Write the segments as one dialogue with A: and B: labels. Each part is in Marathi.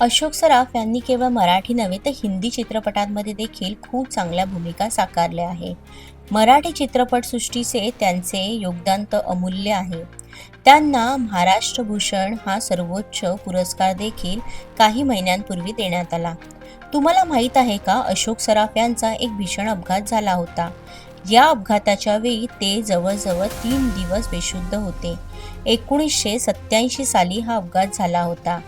A: अशोक सराफ यांनी केवळ मराठी नव्हे तर हिंदी चित्रपटांमध्ये देखील खूप चांगल्या भूमिका साकारल्या आहे. मराठी चित्रपटसृष्टीचे त्यांचे योगदान तर अमूल्य आहे. त्यांना महाराष्ट्र भूषण हा सर्वोच्च पुरस्कार देखील काही महिन्यांपूर्वी देण्यात आला. तुम्हाला माहीत आहे का अशोक सराफ यांचा एक भीषण अपघात झाला होता. या अपघाताच्या वेळी ते जवळजवळ तीन दिवस बेशुद्ध होते. एकोणीसशे सत्याऐंशी साली हा अपघात झाला होता.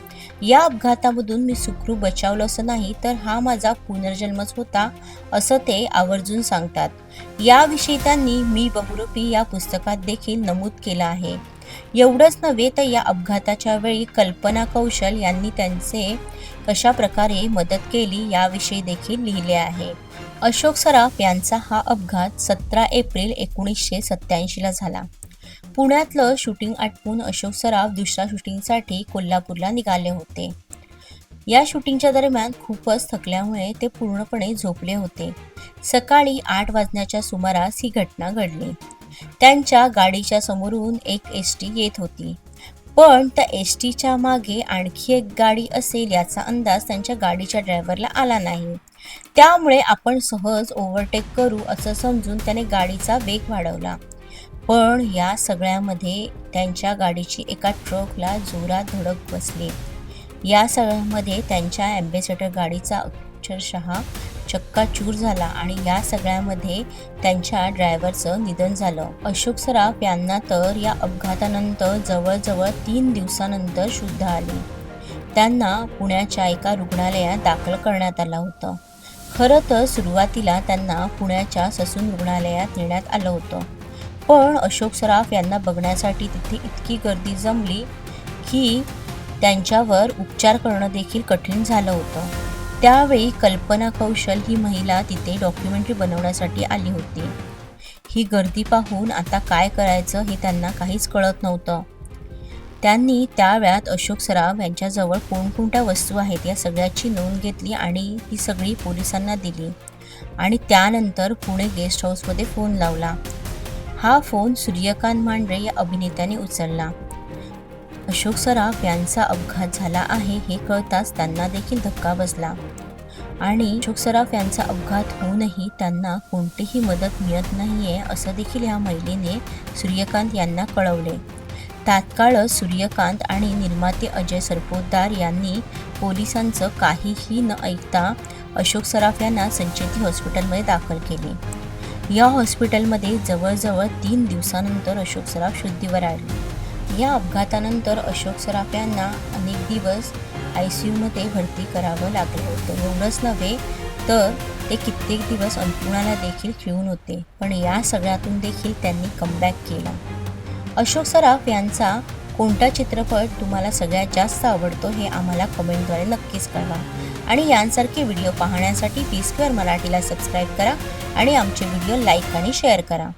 A: या अपघातामधून मी सुखरू बचावलं असं नाही तर हा माझा पुनर्जन्मच होता असं ते आवर्जून सांगतात. याविषयी त्यांनी मी बहुरूपी या पुस्तकात देखील नमूद केलं आहे. एवढंच नव्हे तर या अपघाताच्या वेळी कल्पना कौशल यांनी त्यांचे कशा प्रकारे मदत केली याविषयी देखील लिहिले आहे. अशोक सराफ यांचा हा अपघात सतरा एप्रिल एकोणीसशे सत्याऐंशीला झाला. पुण्यातलं शूटिंग आटपून अशोक सराफ दुसऱ्या शूटिंगसाठी कोल्हापूरला निघाले होते. या शूटिंगच्या दरम्यान खूपच थकल्यामुळे ते पूर्णपणे झोपले होते. सकाळी आठ वाजण्याच्या सुमारास ही घटना घडली. त्यांच्या गाडीच्या समोरून एक एस टी येत होती. पण त्या एस टीच्या मागे आणखी एक गाडी असेल याचा अंदाज त्यांच्या गाडीच्या ड्रायव्हरला आला नाही. त्यामुळे आपण सहज ओव्हरटेक करू असं समजून त्याने गाडीचा वेग वाढवला. पण या सगळ्यामध्ये त्यांच्या गाडीची एका ट्रकला जोरात धडक बसली. या सगळ्यामध्ये त्यांच्या ॲम्बेसेडर गाडीचा अक्षरशः चक्काचूर झाला आणि या सगळ्यामध्ये त्यांच्या ड्रायव्हरचं निधन झालं. अशोक सराफ यांना तर या अपघातानंतर जवळजवळ तीन दिवसानंतर शुद्ध आली. त्यांना पुण्याच्या एका रुग्णालयात दाखल करण्यात आलं होतं. खरं तर सुरुवातीला त्यांना पुण्याच्या ससून रुग्णालयात नेण्यात आलं होतं. पण अशोक सराफ यांना बघण्यासाठी तिथे इतकी गर्दी जमली की त्यांच्यावर उपचार करणं देखील कठीण झालं होतं. त्यावेळी कल्पना कौशल ही महिला तिथे डॉक्युमेंटरी बनवण्यासाठी आली होती. ही गर्दी पाहून आता काय करायचं हे त्यांना काहीच कळत नव्हतं. त्यांनी त्या वेळात अशोक सराफ यांच्याजवळ कोणकोणत्या वस्तू आहेत या सगळ्याची नोंद घेतली आणि ही सगळी पोलिसांना दिली. आणि त्यानंतर पुणे गेस्ट हाऊसमध्ये फोन लावला. हा फोन सूर्यकांत मांढरे या अभिनेत्याने उचलला. अशोक सराफ यांचा अपघात झाला आहे हे कळताच त्यांना देखील धक्का बसला. आणि अशोक सराफ यांचा अपघात होऊनही त्यांना कोणतीही मदत मिळत नाहीये असं देखील या महिलेने सूर्यकांत यांना कळवले. तात्काळ सूर्यकांत आणि निर्माते अजय सरपोतदार यांनी पोलिसांचं काहीही न ऐकता अशोक सराफ यांना संचेती हॉस्पिटलमध्ये दाखल केले. या हॉस्पिटलमध्ये जवळजवळ तीन दिवसानंतर अशोक सराफ शुद्धीवर आले. या अपघातानंतर अशोक सराफ यांना अनेक दिवस आय सी यूमध्ये भरती करावं लागलं होतं. एवढंच नव्हे तर ते कित्येक दिवस अंतरुणाला देखील खिळून होते पण या सगळ्यातून देखील त्यांनी कमबॅक केला. अशोक सराफ यांचा कोणता चित्रपट तुम्हाला सगळ्यात जास्त आवडतो हे आम्हाला कमेंटद्वारे नक्कीच कळवा. आणि यांसारखे व्हिडिओ पाहण्यासाठी पी स्क्वेअर मराठीला सबस्क्राईब करा आणि आमचे व्हिडिओ लाईक आणि शेअर करा.